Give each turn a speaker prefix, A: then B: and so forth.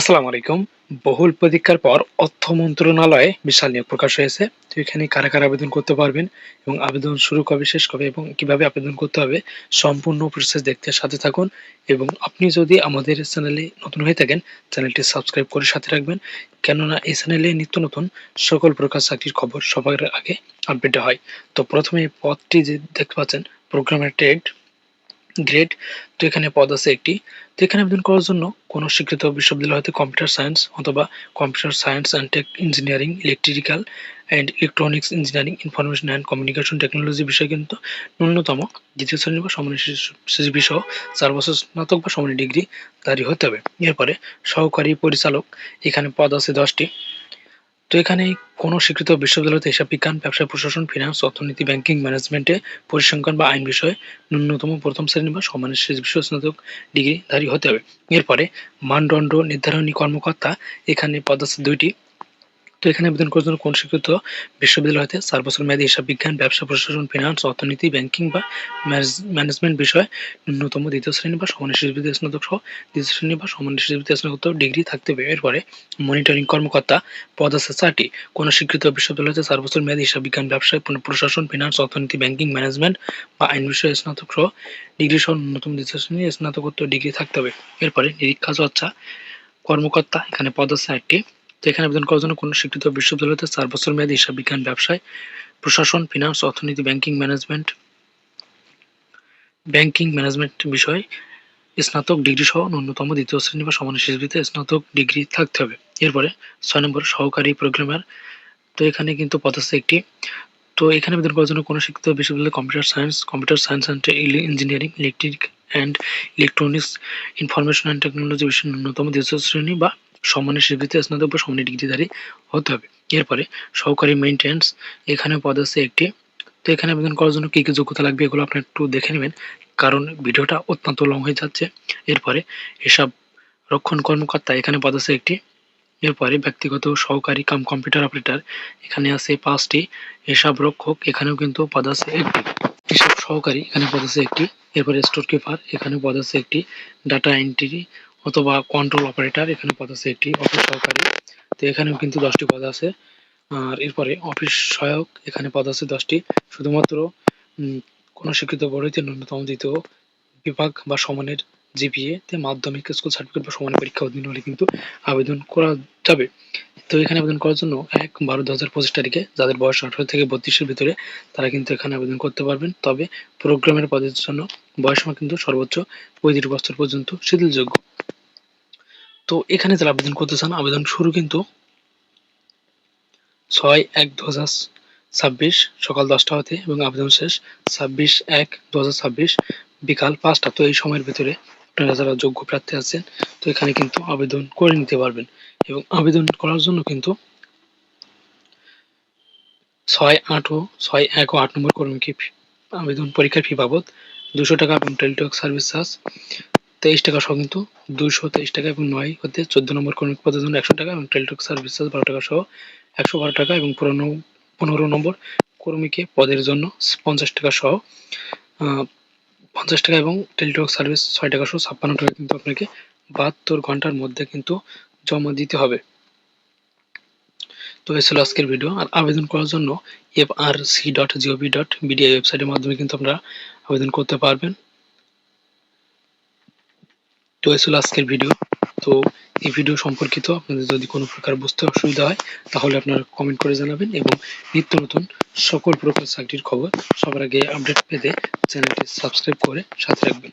A: আসসালামু আলাইকুম বহুল প্রতীক্ষার পর অর্থ মন্ত্রণালয়ে বিশাল নিয়োগ প্রকাশ হয়েছে তো এখানে কারা কারা আবেদন করতে পারবেন এবং আবেদন শুরু কবে শেষ কবে এবং কিভাবে আবেদন করতে হবে সম্পূর্ণ প্রসেস দেখতে সাথে থাকুন এবং আপনি যদি আমাদের চ্যানেলে নতুন হয়ে থাকেন চ্যানেলটি সাবস্ক্রাইব করে সাথে রাখবেন কেননা এই চ্যানেলে নিত্য নতুন সকল প্রকার চাকরির খবর সবার আগে আপডেট হয় তো প্রথমে পথটি যে দেখতে পাচ্ছেন প্রোগ্রামের টেড গ্রেড তো এখানে পদ আছে একটি তো এখানে আবেদন করার জন্য কোনো স্বীকৃত বিশ্ববিদ্যালয় হয়তো কম্পিউটার সায়েন্স অথবা computer science and tech engineering electrical and electronics engineering information and communication technology বিষয়ে কিন্তু ন্যূনতম দ্বিতীয় শ্রেণী বা সমানী সিজিবি সহ চার বছর স্নাতক বা সমানী ডিগ্রি জারি হতে হবে এরপরে সহকারী পরিচালক এখানে পদ আছে দশটি তো এখানে কোনো স্বীকৃত বিশ্ববিদ্যালয়তে হিসাব বিজ্ঞান ব্যবসা প্রশাসন ফিনান্স অর্থনীতি ব্যাংকিং ম্যানেজমেন্টে পরিসংখ্যান বা আইন বিষয়ে ন্যূনতম প্রথম শ্রেণী বা সমানের বিশ্ব স্নাতক ডিগ্রিধারী হতে হবে এরপরে মানদণ্ড নির্ধারণী কর্মকর্তা এখানে পদার্থ দুইটি তো এখানে আবেদন করার জন্য কোন স্বীকৃত বিশ্ববিদ্যালয় হতে চার বছর মেয়াদী হিসাব বিজ্ঞান ব্যবসা প্রশাসন ফিনান্স অর্থনীতি ব্যাংকিং বা ম্যানেজমেন্ট বিষয়ে ন্যূনতম দ্বিতীয় শ্রেণী বা সমান শিশুবৃত্তি স্নাতক সহ দ্বিতীয় শ্রেণী বা সমান শিশুবৃত্তি স্নাতক ডিগ্রি থাকতে হবে এরপরে মনিটরিং কর্মকর্তা পদ আছে চারটি কোনো স্বীকৃত বিশ্ববিদ্যালয় হতে চার বছর মেয়াদী হিসাব বিজ্ঞান ব্যবসায় প্রশাসন ফিনান্স অর্থনীতি ব্যাংকিং ম্যানেজমেন্ট বা আইন বিষয়ে স্নাতক সহ ডিগ্রি সহ ন্যূনতম দ্বিতীয় শ্রেণী স্নাতকোত্তর ডিগ্রি থাকতে হবে এরপরে নিরীক্ষা চর্চা কর্মকর্তা এখানে পদ আছে একটি তো এখানে আবেদন করার জন্য কোনো স্বীকৃত বিশ্ববিদ্যালয়তে চার বছর মেয়াদী হিসাব বিজ্ঞান ব্যবসায় প্রশাসন ফিনান্স অর্থনীতি ব্যাংকিং ম্যানেজমেন্ট ব্যাংকিং ম্যানেজমেন্ট বিষয় স্নাতক ডিগ্রি সহ ন্যূনতম দ্বিতীয় শ্রেণী বা সমান শিশুতে স্নাতক ডিগ্রি থাকতে হবে এরপরে ছয় নম্বর সহকারী প্রোগ্রামার তো এখানে কিন্তু পদ আছে একটি তো এখানে আবেদন করার জন্য কোনো শিক্ষিত বিশ্ববিদ্যালয় computer science computer science and engineering electric and electronics information and technology বিশ্বের ন্যূনতম দ্বিতীয় শ্রেণী বা সম্মানের স্বীকৃতি স্নাতক বা সমানের ডিগ্রিধারী হতে হবে এরপরে সহকারী মেনটেন্স এখানে পদ আছে একটি তো এখানে আবেদন করার জন্য কী কী যোগ্যতা লাগবে এগুলো আপনি একটু দেখে নেবেন কারণ ভিডিওটা অত্যন্ত লং হয়ে যাচ্ছে এরপরে হিসাব রক্ষণ কর্মকর্তা এখানে পদ আছে একটি এরপরে ব্যক্তিগত সহকারী কাম কম্পিউটার অপারেটর এখানে আছে পাঁচটি হিসাব রক্ষক এখানেও কিন্তু পদ আছে একটি সহকারী এখানে পদ আছে একটি এরপরে স্টোর কিপার এখানে পদ আছে একটি ডাটা এন্ট্রি অথবা কন্ট্রোল অপারেটর এখানে পদ আছে একটি অফিস সহকারী তো এখানেও কিন্তু দশটি পদ আছে আর এরপরে অফিস সহায়ক এখানে পদ আছে দশটি শুধুমাত্র কোনো শিক্ষিত বড়িতে ন্যূনতম দ্বিতীয় বিভাগ বা সমানের জিপিএ তে মাধ্যমিক স্কুল সার্টিফিকেট বা সমানের পরীক্ষা অধীন হলে কিন্তু আবেদন করা যাবে তো এখানে আবেদন করার জন্য এক বারো দু হাজার পঁচিশ তারিখে যাদের বয়স আঠারো থেকে বত্রিশের ভিতরে তারা কিন্তু এখানে আবেদন করতে পারবেন তবে প্রোগ্রামের পদের জন্য বয়সমা কিন্তু সর্বোচ্চ পঁয়ত্রিশ বছর পর্যন্ত শিথিলযোগ্য তো এখানে যারা আবেদন করতে চান আবেদন শুরু কিন্তু ছয় এক দু হাজার ছাব্বিশ সকাল দশটা হতে এবং আবেদন শেষ ছাব্বিশ এক দু হাজার ছাব্বিশ বিকাল পাঁচটা তো এই সময়ের ভিতরে আপনারা যারা যোগ্য প্রার্থী আছেন তো এখানে কিন্তু আবেদন করে নিতে পারবেন এবং আবেদন করার জন্য কিন্তু ছয় আট ও ছয় এক ও আট নম্বর কর্মীকে আবেদন পরীক্ষার ফি বাবদ দুশো টাকা এবং টেলিটক সার্ভিস চার্জ তেইশ টাকা সহ কিন্তু দুশো তেইশ টাকা এবং নয় হতে চোদ্দ নম্বর কর্মী পদের জন্য একশো টাকা এবং টেলিটক সার্ভিস চার্জ বারো টাকা সহ একশো বারো টাকা এবং পুরনো পনেরো নম্বর কর্মীকে পদের জন্য পঞ্চাশ টাকা সহ পঞ্চাশ টাকা এবং টেলিটক সার্ভিস ছয় টাকাশো ছাপ্পান্ন টাকা কিন্তু আপনাকে বাহাত্তর ঘন্টার মধ্যে কিন্তু জমা দিতে হবে তো এসে আজকের ভিডিও আর আবেদন করার জন্য F R C dot GOV dot BDI ওয়েবসাইটের মাধ্যমে কিন্তু আপনারা আবেদন করতে পারবেন তো এসে আজকের ভিডিও তো এই ভিডিও সম্পর্কিত আপনাদের যদি কোনো প্রকার বুঝতে অসুবিধা হয় তাহলে আপনারা কমেন্ট করে জানাবেন এবং নিত্য নতুন সকল প্রকার চাকরির খবর সবার আগে আপডেট পেতে চ্যানেলটি সাবস্ক্রাইব করে সাথে রাখবেন